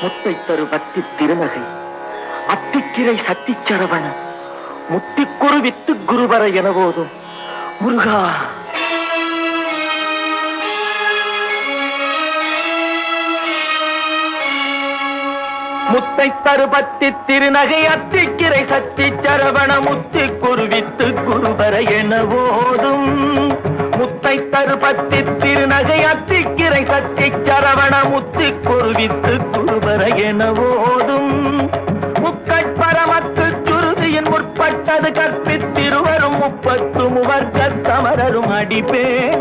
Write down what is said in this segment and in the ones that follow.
முத்தை தரு பக்தி திருநகை. அத்திக்கிரை சத்திச்சரவண முத்திக்குரு வித்து குருவர என போதும் முருகா முத்தை தருபத்தி திருநகை அத்திக்கிரை சத்தி சரவண. முத்தி குருவித்து குருவர என போதும் முத்தை தருபத்தி திருநகை அத்திக்கிரை சத்தி சரவண முத்தி குருவித்து குருவர என ஓதும். முக்கட்பரமத்து சுருதியின் முற்பட்டது கற்பித்திருவரும் முப்பத்து முவர்க்க சமரரும் அடிப்பேன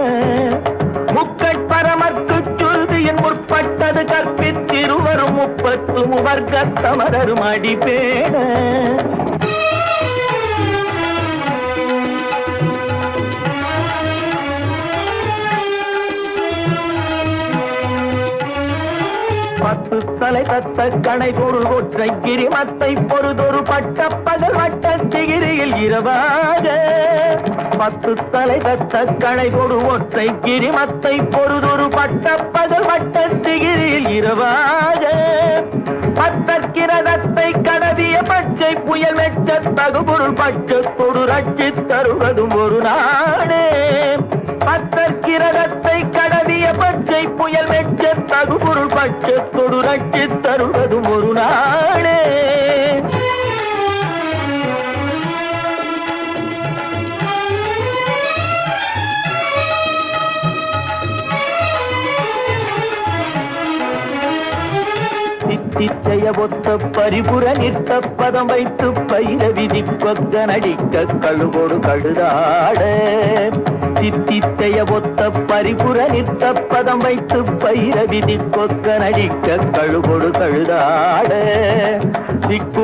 முக்கட்பரமற்கு சுருதியின் முற்பட்டது கற்பித்திருவரும் முப்பத்து முவர்க்க சமரரும் அடிப்பேன பத்து தலை தத்த கணை பொருள் ஒற்றை கிரிமத்தை பொறுதொரு பட்ட பகல் வட்ட சிகிரியில் இரவாக. பத்து தலை தத்த கணை பொரு ஒற்றை கிரிமத்தை பொறுதொரு பட்ட பகல் வட்ட சிகிரியில் இரவாக. பத்தற்கிரதத்தை கடதிய பச்சை புயல் மெச்ச தகுபொருள் பட்சத்தொடு ரட்சி தருவதும் ஒரு நாடே. பத்தற்கிரதத்தை தகுபொருள் பச்சை பட்சத்தொடு ரட்சி தருவதும் சிச்சைய ஒத்த பரிபுற நிற்க பதம் வைத்து பயிர விதி கொக்க நடிக்க கழுவோடு கழுதாட. சித்திச்சய ஒத்த பரிபுற நிற்க பதம் வைத்து பயிர விதி கொக்க நடிக்க கழுவோடு கழுதாட. திக்கு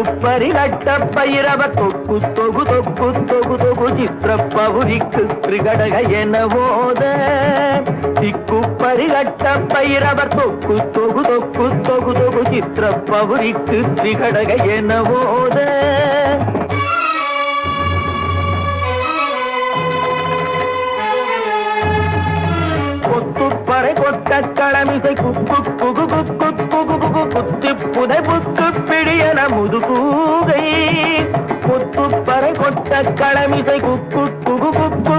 நட்ட பயிரவ தொக்கு தொகு தொக்கு தொகு தொகு சித்திர பகுதிக்கு திரிகடக என போத திக்கு பரிகட்ட பைரவர் தொக்கு தொகு தொக்கு தொகு தொகு சித்திர பவுரிக்கு திகடக என போத கொத்துப்பறை கொத்த களமிசை குக்கு குகு குக்கு குகு குகு குத்து புதை புக்கு பிடியன முதுகூகை. கொத்துப்பறை கொட்ட களமிசை குக்கு குகு குக்கு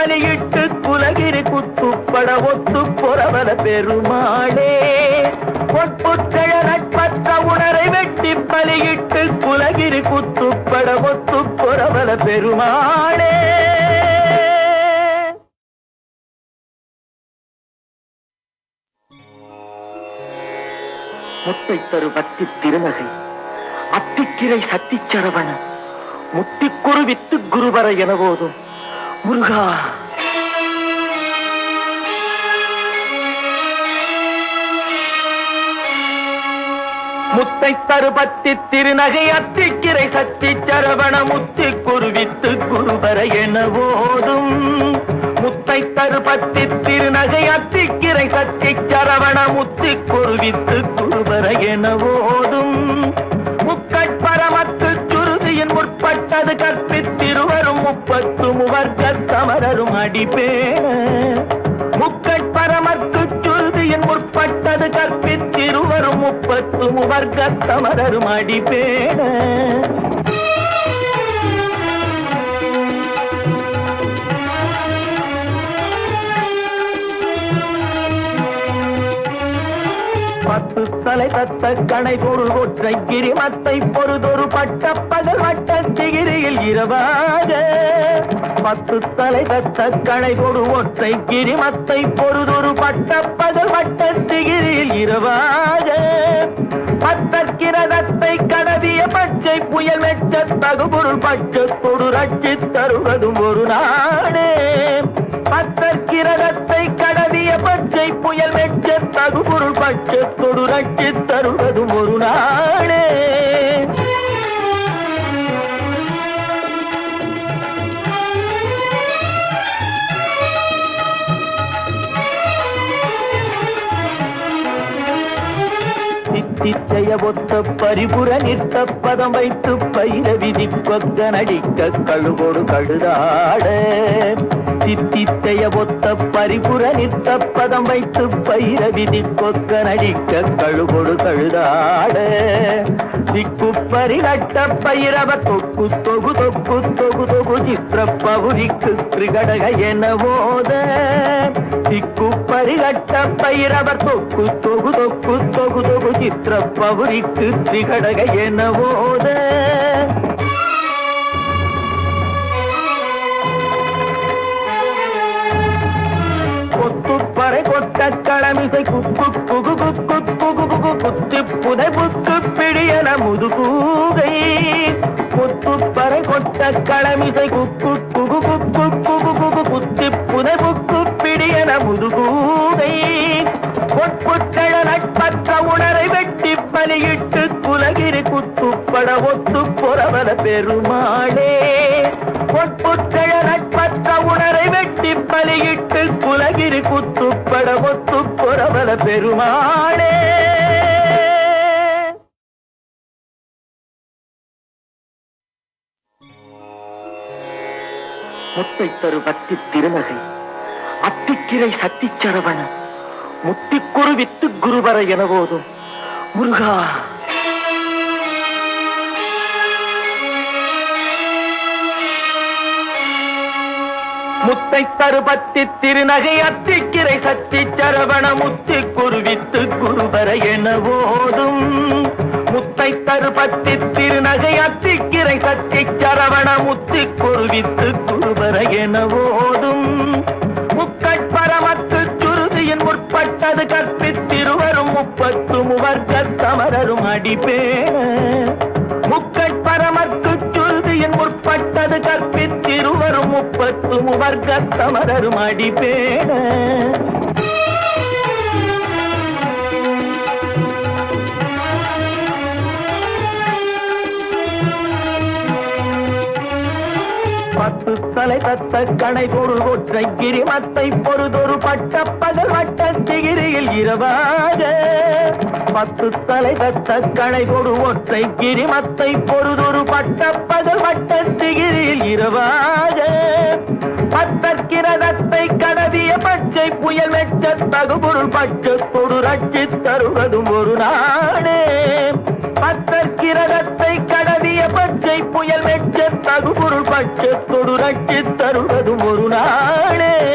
பலியிட்டு குலகிரி குத்துப்பட ஒத்து புறவர பெருமாளே. பொற்புத்தழ நட்பற்ற உணரை வெட்டி பலியிட்டு குலகிரி குத்துப்பட ஒத்து புறவர பெருமாளே. முத்தை தரு பக்தி திருநகை அத்திக்கிரை சத்திச்சரவண முத்திக்குரு வித்து குருவர எனவோதும் போதும் முருகா. முத்தை தருபத்தி திருநகை அத்திக்கிரை சத்தி சரவண முத்தி குருவித்து குருபர என போதும் முத்தை தருபத்தி திருநகை அத்திக்கிரை சத்தி சரவண முத்தி குருவித்து குருவர என போதும் முக்கட்பரமத்து சுருதியின் முற்பட்டது கற்று முப்பத்து முவர்க்க சமரரும் அடிப்பேன முக்கட்பரமற்கு சுருதியின் முற்பட்டது கற்பித்திருவரும் முப்பத்து வர்க்க சமரரும் அடிப்பேன பத்து தலை தத்த கணை பொருள் ஒற்றை கிரிமத்தை பொறுதொரு பட்ட பகல் வட்ட சிகிரியில் இரவாக. பத்து தலை தத்த கணை பொரு ஒற்றை கிரிமத்தை பொறுதொரு பட்ட பகல் வட்ட சிகிரியில் இரவாக. பத்தற்கிரதத்தை கடவிய பச்சை புயல் மெச்ச தகுபொருள் பச்சை பட்சத்தொடு ரட்சி தருவதும் ஒரு நாடே. கடவிய பச்சை புயல் மெச்ச தகுபொருள் பட்சத்தொடு ரட்சி தருவதும் ஒரு நாளே. சித்திச்சய ஒத்த பரிபுர நிற்க பதம் வைத்து பயிர விதி கொக்க நடிக்க கழுகோடு கழுதாட. சித்தித்தைய ஒத்த பரிபுர நித்த பதம் வைத்து பயிர விதி கொக்க நடிக்க கழுகொடு கழுதாட. திக்குப்பரி நட்ட பயிரவ தொக்கு தொகு தொக்கு தொகு தொகு சித்திர பகுதிக்கு திரிகடக என போத திக்குப்பரி நட்ட பயிரவர் தொக்கு தொகு தொக்கு தொகு தொகு சித்திர பகுதிக்கு திரிகடக என போத கொட்ட குப்பு புகு குப்பு புகு புகு குத்து புதை புத்து பிடியன முதுகூகை கொத்துப்பறை கொட்ட களமிசை குப்பு புகு குப்பு புகு புகு குத்து புதை புக்கு பிடியன முதுகூகை பொற்புட்டழ நட்பற்ற உணரை வெட்டி பலியிட்டு குலகிரி குத்துப்பட ஒத்து பொறவன பெருமாளே பொற்புட்டழ நட்பற்ற உணரை வெட்டி பலியிட்டு குலகிரி குத்துப்பட ஒத்து புறவல பெருமாளே. முத்தை தரு பக்தி திருநகை அத்திக்கிரை சத்திச்சரவண முத்திக்குரு வித்து குருவர எனவோதும். முருகா முத்தை தருபத்தி திருநகை அத்திக்கிரை சத்தி சரவண முத்தி குருவித்து குருபர என ஓடும் முத்தை தருபத்தி திருநகை அத்திக்கிரை சத்தி சரவண முத்தி குருவித்து குருபர என போதும் முக்கட்பரமத்து சுருதியின் முற்பட்டது கற்பித்திருவரும் முப்பத்து முவர்க்க சமரரும் அடிப்பேன. முப்பத்து முவர்க்க அடிப்பேன. பத்து தலை தத்த கணை பொருள் ஒற்றை கிரிமத்தை பொறுதொரு பட்ட பகல் வட்ட சிகிரியில் இரவாக. பத்து தலை தத்த கணை பொரு ஒற்றை கிரிமத்தை பொறுதொரு பட்ட பகல் வட்ட சிகிரியில் இரவாக. பத்தற்கிறதத்தை கடதிய பச்சை புயல் வெச்ச தகுபொருள் பச்சை பட்சத்தொடு ரட்சி தருவதும் ஒரு நாடே. பத்தற்கிறதத்தை கடதிய பச்சை புயல் வெச்ச தகுபொருள் பச்சை பட்சத்தொடு ரட்சி தருவதும் ஒரு நாடே.